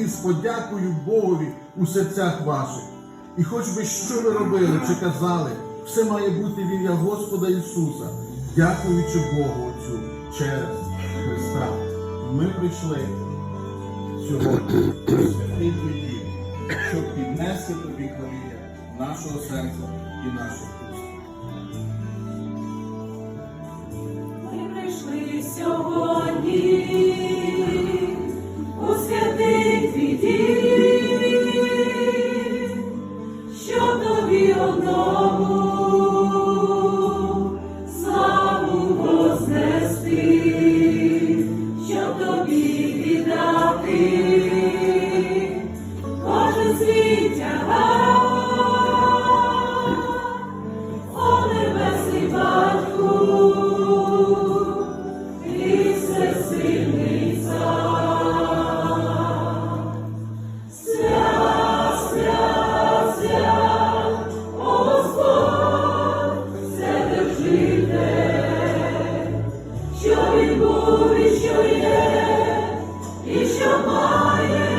слів з подякою Богові у серцях ваших. І хоч би що ви робили чи казали, все має бути в ім'я Господа Ісуса, дякуючи Богу Отцю через Христа. Ми прийшли сьогодні святий твій дім, щоб піднести тобі хваління нашого серця і наших уст. Ми прийшли сьогодні віддати кожен свій